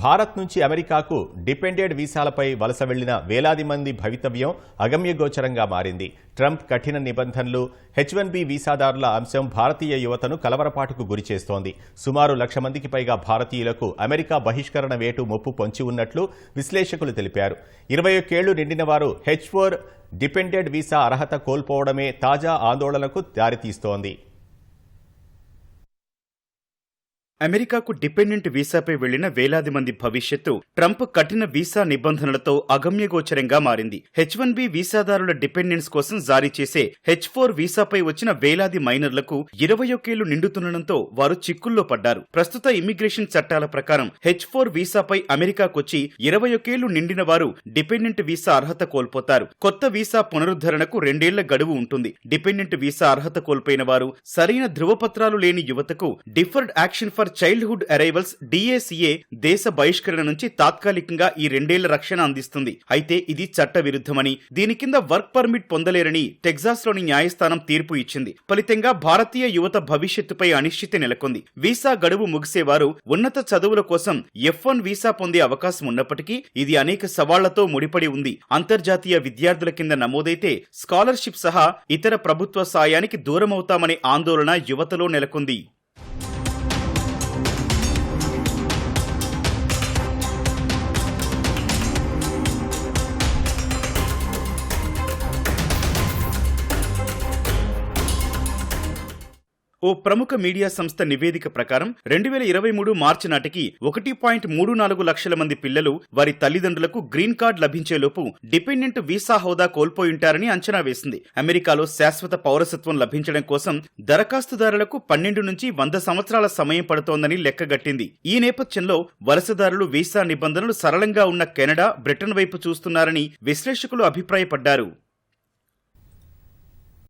భారత్ నుంచి అమెరికాకు డిపెండెడ్ వీసాలపై వలస వెళ్ళిన వేలాది మంది భవితవ్యం అగమ్యగోచరంగా మారింది. ట్రంప్ కఠిన నిబంధనలు హెచ్ వన్ బి వీసాదారుల అంశం భారతీయ యువతను కలవరపాటుకు గురిచేస్తోంది సుమారు లక్ష మందికి పైగా భారతీయులకు అమెరికా బహిష్కరణ వేటు ముప్పు పొంచి ఉన్నట్లు విశ్లేషకులు తెలిపారు. ఇరవై ఒక్కేళ్ళు నిండిన వారు హెచ్ ఫోర్ డిపెండెడ్ వీసా అర్హత కోల్పోవడమే తాజా ఆందోళనకు దారితీస్తోంది. అమెరికాకు డిపెండెంట్ వీసాపై వెళ్ళిన వేలాది మంది భవిష్యత్తు ట్రంప్ కఠిన వీసా నిబంధనలతో అగమ్యగోచరంగా మారింది. హెచ్ వన్ బి వీసాదారుల డిపెండెన్స్ కోసం జారీ చేసే హెచ్ ఫోర్ వీసాపై వచ్చిన వేలాది మైనర్లకు ఇరవై ఒకేళ్ళు నిండుతుండటంతో వారు చిక్కుల్లో పడ్డారు. ప్రస్తుత ఇమ్మిగ్రేషన్ చట్టాల ప్రకారం హెచ్ ఫోర్ వీసాపై అమెరికాకొచ్చి ఇరవై ఒకేళ్ళు నిండిన వారు డిపెండెంట్ వీసా అర్హత కోల్పోతారు. కొత్త వీసా పునరుద్ధరణకు రెండేళ్ళ గడువు ఉంటుంది. డిపెండెంట్ వీసా అర్హత కోల్పోయిన వారు సరైన ధృవపత్రాలు లేని యువతకు deferred action for childhood arrivals D A C A దేశ బహిష్కరణ నుంచి తాత్కాలికంగా ఈ రెండేళ్ళ రక్షణ అందిస్తుంది. అయితే ఇది చట్ట విరుద్ధమని దీని కింద వర్క్ పర్మిట్ పొందలేరని టెక్సాస్లోని న్యాయస్థానం తీర్పు ఇచ్చింది. ఫలితంగా భారతీయ యువత భవిష్యత్తుపై అనిశ్చితి నెలకొంది. వీసా గడువు ముగిసేవారు ఉన్నత చదువుల కోసం ఎఫ్ వన్ వీసా పొందే అవకాశం ఉన్నప్పటికీ ఇది అనేక సవాళ్ళతో ముడిపడి ఉంది. అంతర్జాతీయ విద్యార్థుల కింద నమోదైతే స్కాలర్షిప్ సహా ఇతర ప్రభుత్వ సాయానికి దూరమవుతామనే ఆందోళన యువతలో నెలకొంది. ఓ ప్రముఖ మీడియా సంస్థ నివేదిక ప్రకారం రెండు వేల ఇరవై మూడు మార్చి నాటికి ఒకటి పాయింట్ మూడు నాలుగు లక్షల మంది పిల్లలు వారి తల్లిదండ్రులకు గ్రీన్ కార్డ్ లభించేలోపు డిపెండెంట్ వీసా హోదా కోల్పోయింటారని అంచనా వేసింది. అమెరికాలో శాశ్వత పౌరసత్వం లభించడం కోసం దరఖాస్తుదారులకు పన్నెండు నుంచి వంద సంవత్సరాల సమయం పడుతోందని లెక్కగట్టింది. ఈ నేపథ్యంలో వలసదారులు వీసా నిబంధనలు సరళంగా ఉన్న కెనడా బ్రిటన్ వైపు చూస్తున్నారని విశ్లేషకులు అభిప్రాయపడ్డారు.